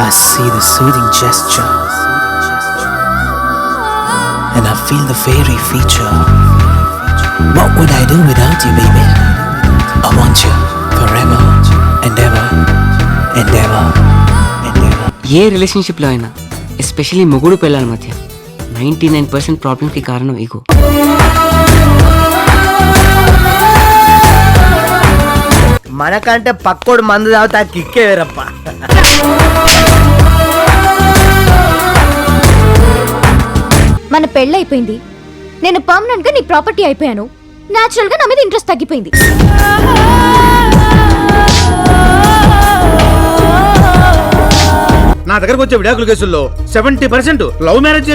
I see the soothing gesture, and I feel the fairy feature. What would I do without you, baby? I want you forever and ever and ever and ever. ఏ రిలేషన్షిప్లో అయినా especially మొగుడు పిల్లల మధ్య ninety nine percent ప్రాబ్లమ్కి కారణం ego మనకంటే పక్కోడు మందు తాగితే కిక్కే వేరప్ప. మన పెళ్ళైపోయింది నేను పర్మనెంట్గా నీ ప్రాపర్టీ అయిపోయాను. నేచురల్గా నా మీద ఇంట్రెస్ట్ తగ్గిపోయింది. నా దగ్గరకు వచ్చే విడాకుల కేసుల్లో సెవెంటీ పర్సెంట్ లవ్ మ్యారేజ్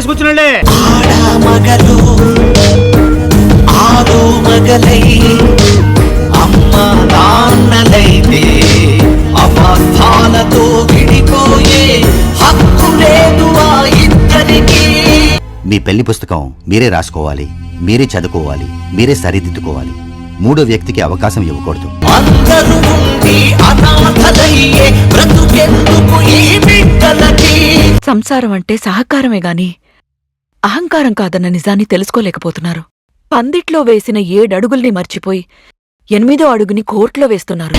ఇద్దరికి. మీ పెళ్ళి పుస్తకం మీరే రాసుకోవాలి మీరే చదువుకోవాలి మీరే సరిదిద్దుకోవాలి. మూడో వ్యక్తికి అవకాశం ఇవ్వకూడదు. సంసారం అంటే సహకారమే గాని అహంకారం కాదన్న నిజాన్ని తెలుసుకోలేకపోతున్నారు. పందిట్లో వేసిన ఏడడుగుల్ని మర్చిపోయి ఎనిమిదో అడుగుని కోర్టులో వేస్తున్నారు.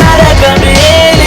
నరకమేలే.